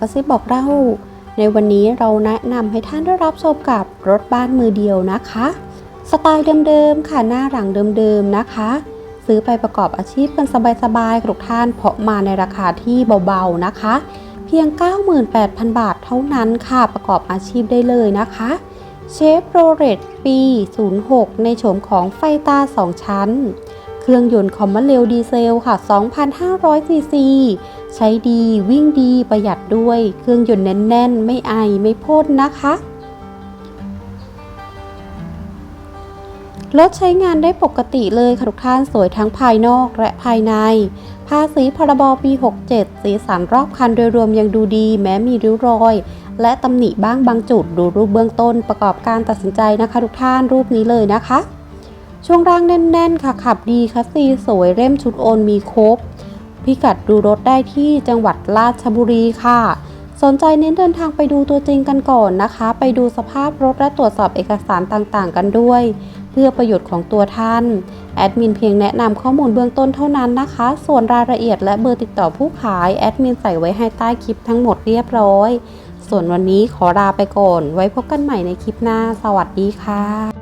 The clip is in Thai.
กระซิบบอกเราในวันนี้เราแนะนำให้ท่านได้รับชมกับรถบ้านมือเดียวนะคะ สไตล์เดิมๆค่ะหน้าหลังเดิมๆนะคะ ซื้อไปประกอบอาชีพกันสบายๆทุกท่านเพราะมาในราคาที่เบาๆนะคะ เพียง 98,000 บาทเท่านั้นค่ะประกอบอาชีพได้เลยนะคะเชฟโรเลตปี 06 ในโฉมของไฟตา 2 ชั้น เครื่องยนต์คอมมอนเรลดีเซลค่ะ 2,500ซีซี ใช้ดีวิ่งดีประหยัดด้วย เครื่องยนต์แน่นๆ ไม่ไอไม่พ่นนะคะรถใช้งานได้ปกติเลยค่ะทุกท่านสวยทั้งภายนอกและภายใน ภาษีพรบปี 67 สีสันรอบคันโดยรวมยังดูดีแม้มีริ้วรอย และตำหนิบ้างบางจุดดูรูปเบื้องต้นประกอบการตัดสินใจนะคะ ทุกท่านรูปนี้เลยนะคะ ช่วงล่างแน่น ๆ ค่ะ ขับดีคัสซีสวยเร่มชุดโอนมีครบ พิกัดดูรถได้ที่จังหวัดราชบุรีค่ะ สนใจเน้นเดินทางไปดูตัวจริงกันก่อนนะคะ ไปดูสภาพรถและตรวจสอบเอกสารต่างๆ กันด้วย เพื่อประโยชน์ของตัวท่าน แอดมินเพียงแนะนำข้อมูลเบื้องต้นเท่านั้นนะคะ ส่วนรายละเอียดและเบอร์ติดต่อผู้ขายแอดมินใส่ไว้ให้ใต้คลิปทั้งหมดเรียบร้อยส่วนวันนี้ขอลาไปก่อน ไว้พบกันใหม่ในคลิปหน้า สวัสดีค่ะ